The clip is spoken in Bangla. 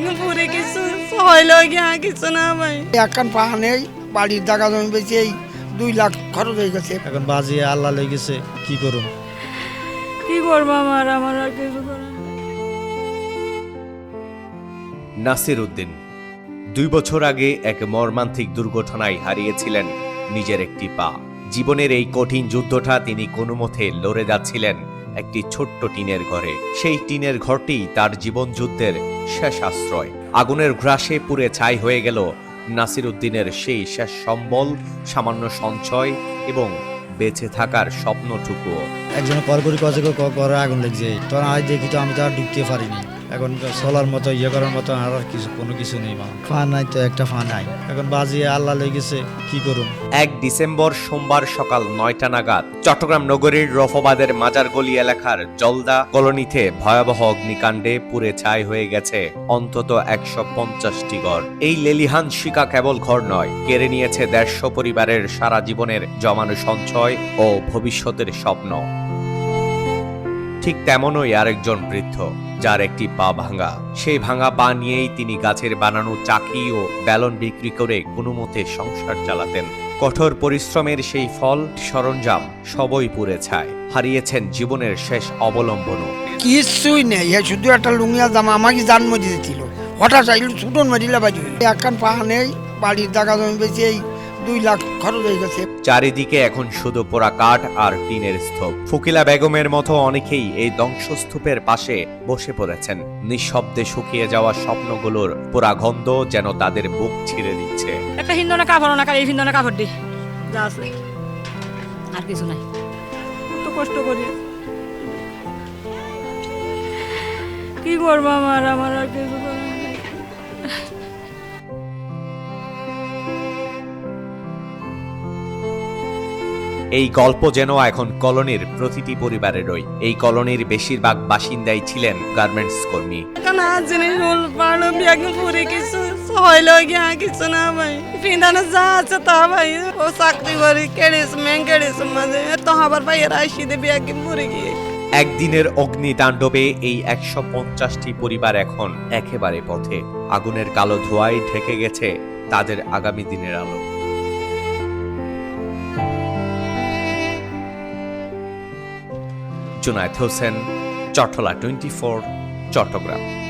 পুরে কিছু হইল গিয়া কিছু না ভাই। একখান পাহা নেই বাড়ির জায়গা জমি বেশি এই দুই লাখ খরচ হয়ে গেছে। এখন বাজি আল্লাহ লেগেছে কি করুম? কি করব আমার? আমার আর কিছু করার নাসির উদ্দিন দুই বছর আগে এক মর্মান্তিক দুর্ঘটনায় হারিয়েছিলেন নিজের একটি পা। জীবনের এই কঠিন যুদ্ধটা তিনি কোনো মতে লড়ে যাচ্ছিলেন একটি ছোট্ট টিনের ঘরে। সেই টিনের ঘরটি তার জীবন যুদ্ধের শেষ আশ্রয় আগুনের গ্রাসে পুড়ে ছাই হয়ে গেল নাসির উদ্দিনের সেই শেষ সম্বল সামান্য সঞ্চয় এবং বেঁচে থাকার স্বপ্নটুকুও একজন কল করি কজে করে আগুন লেগছে তখন আজ দেখি তো আমি তো আর ঢুকতে পারিনি এখন চলার মতো ইয়ে করার মতো আর আর কিছু কোনো কিছু নেই মা। ফা নাই তো একটা ফা নাই। এখন বাজি আল্লাহ লেগেছে কি করুন এক ডিসেম্বর সোমবার সকাল নয়টা নাগাদ চট্টগ্রাম নগরীর রফবাদের মাজারগলি এলাকার জলদা কলোনিতে ভয়াবহ অগ্নিকাণ্ডে পুড়ে ছাই হয়ে গেছে অন্তত একশো পঞ্চাশটি ঘর। এই লেলিহান শিকা কেবল ঘর নয় কেড়ে নিয়েছে দেড়শো পরিবারের সারা জীবনের জমানো সঞ্চয় ও ভবিষ্যতের স্বপ্ন। ঠিক তেমনই আরেকজন বৃদ্ধ, যার একটি পা ভাঙা। সেই ভাঙা পা নিয়েই তিনি গাছের বানানো চাকি ও ব্যালন বিক্রি করে কোনো মতে সংসার চালাতেন। কঠোর পরিশ্রমের সেই ফল সরঞ্জাম সবই পুড়ে ছায়। হারিয়েছেন জীবনের শেষ অবলম্বনও। কিছুই নেই শুধু একটা লুঙ্গিয়া জামা আমাকে জান মজি দিছিল হঠাৎ ছুটন মারিলে বাজি। একখান পা নেই, বাড়ির জায়গা জমি বেশি দুই লাখ খরচ হয়ে গেছে। চারিদিকে এখন শুধু পোড়া কাঠ আর টিনের স্তূপ। ফুকিলা বেগমের মতো অনেকেই এই ধ্বংসস্তূপের পাশে বসে পড়েছেন। নিঃশব্দে শুকিয়ে যাওয়া স্বপ্নগুলোর পোড়া গন্ধ যেন তাদের বুক ছিঁড়ে দিচ্ছে। একটা হিন্দনে কাপড় না এই হিন্দনে কাপড় দি। যা আছে। আর কিছু নাই। কত কষ্ট করি। কি করব আমার? আমার আর কিছু এই গল্প যেন এখন কলোনির প্রতিটি পরিবারেরই। এই কলোনির বেশিরভাগ বাসিন্দাই ছিলেন গার্মেন্টস কর্মী। কারণ আজ জিনিস হল পারল পুরে কিছু? হইল গিয়া কিছু না ভাই। পিন্দানে যা আছে তা ভাই। ও চাকরি করি কেড়েছ কেড়েছ মাঝে। তো আবার ভাই এরা আসি দেবি পুরে গিয়ে একদিনের অগ্নিতাণ্ডবে এই একশো পঞ্চাশটি পরিবার এখন একেবারে পথে। আগুনের কালো ধোঁয়ায় ঢেকে গেছে তাদের আগামী দিনের আলো। জুনায়েদ হোসেন চটলা টোয়েন্টি ফোর চট্টগ্রাম।